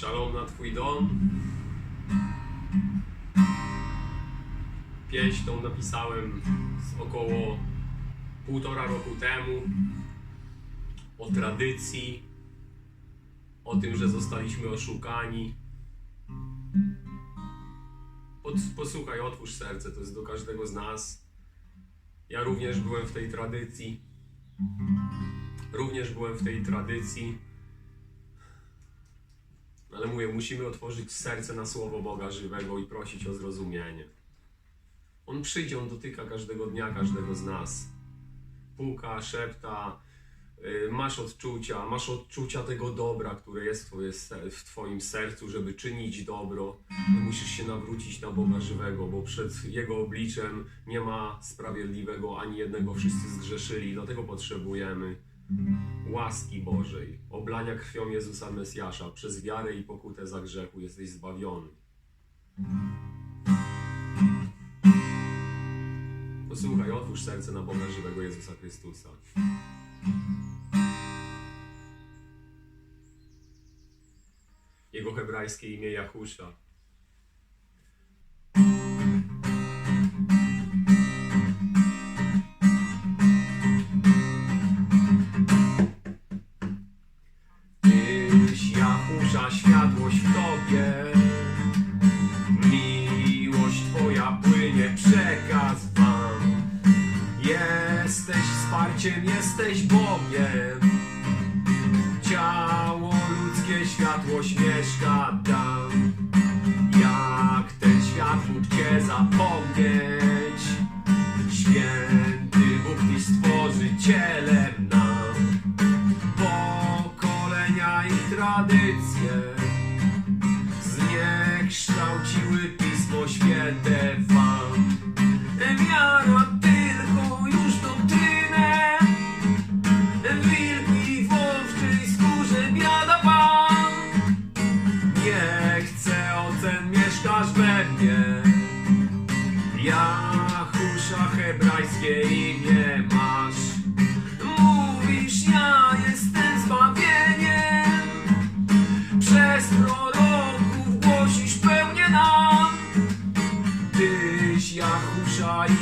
Szalom na Twój dom. Pieśń tą napisałem z około półtora roku temu. O tradycji, o tym, że zostaliśmy oszukani. Pod, posłuchaj, otwórz serce, to jest do każdego z nas. Ja również byłem w tej tradycji. Również byłem w tej tradycji. Ale mówię, musimy otworzyć serce na słowo Boga żywego i prosić o zrozumienie. On przyjdzie, on dotyka każdego dnia, każdego z nas. Puka, szepta, y, masz odczucia, masz odczucia tego dobra, które jest w, Twoim sercu, żeby czynić dobro. Musisz się nawrócić na Boga żywego, bo przed Jego obliczem nie ma sprawiedliwego ani jednego, wszyscy zgrzeszyli, dlatego potrzebujemy łaski Bożej, oblania krwią Jezusa Mesjasza, przez wiarę i pokutę za grzechu jesteś zbawiony. Posłuchaj, otwórz serce na Boga żywego Jezusa Chrystusa. Jego hebrajskie imię Jahusza. Wsparciem, jesteś Bogiem. Ciało ludzkie, światłość mieszka tam. Jak ten świat mógł Cię zapomnieć? Święty Bóg, Tyś stworzycielem nam pokolenia i tradycje zniekształciły Pismo Święte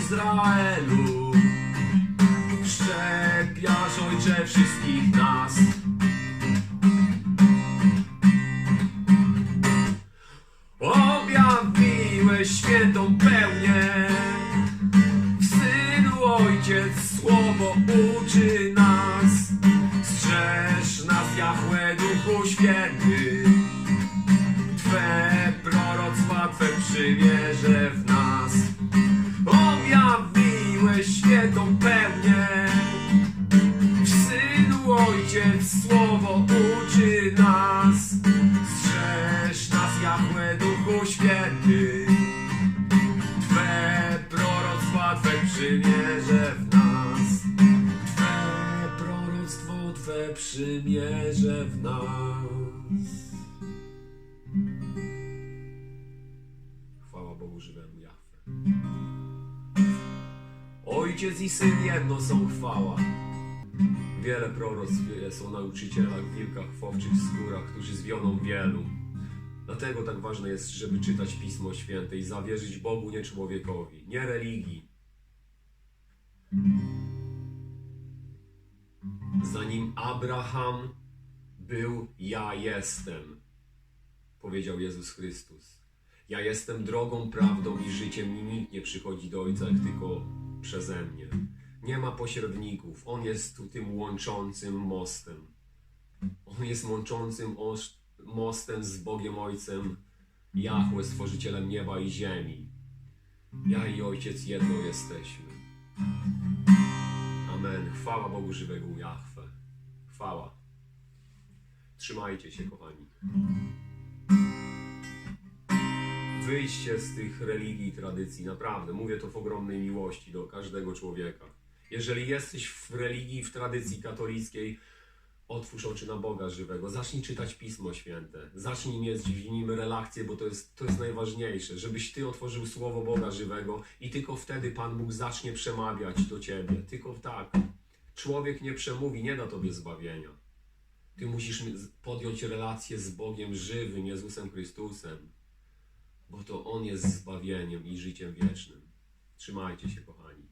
Izraelu. Szczepiasz ojcze wszystkich nas. Objawiłeś świętą pełnię. W Synu Ojciec słowo uczy nas. Strzeż nas, Jahwe, Duchu Święty. Twe proroctwa, Twe przymierze w nas. Przymierze w nas. Chwała Bogu żywemu Jahwe. Ojciec i Syn jedno są chwała. Wiele proroctw jest o nauczycielach wilkach w owczych skórach, którzy zwioną wielu. Dlatego tak ważne jest, żeby czytać Pismo Święte i zawierzyć Bogu, nie człowiekowi, nie religii. Zanim Abraham był, ja jestem, powiedział Jezus Chrystus. Ja jestem drogą, prawdą i życiem i nikt nie przychodzi do Ojca tylko przeze mnie. Nie ma pośredników. On jest tu tym łączącym mostem. On jest łączącym mostem z Bogiem Ojcem, Jahwe, Stworzycielem nieba i ziemi. Ja i Ojciec jedno jesteśmy. Amen. Chwała Bogu żywego Jahwe. Chwała. Trzymajcie się, kochani. Wyjście z tych religii i tradycji, naprawdę, mówię to w ogromnej miłości do każdego człowieka. Jeżeli jesteś w religii, w tradycji katolickiej, otwórz oczy na Boga żywego, zacznij czytać Pismo Święte, zacznij mieć w nim relacje, bo to jest, to jest najważniejsze, żebyś Ty otworzył Słowo Boga żywego i tylko wtedy Pan Bóg zacznie przemawiać do Ciebie. Tylko tak. Człowiek nie przemówi, nie da Tobie zbawienia. Ty musisz podjąć relację z Bogiem żywym, Jezusem Chrystusem, bo to On jest zbawieniem i życiem wiecznym. Trzymajcie się, kochani.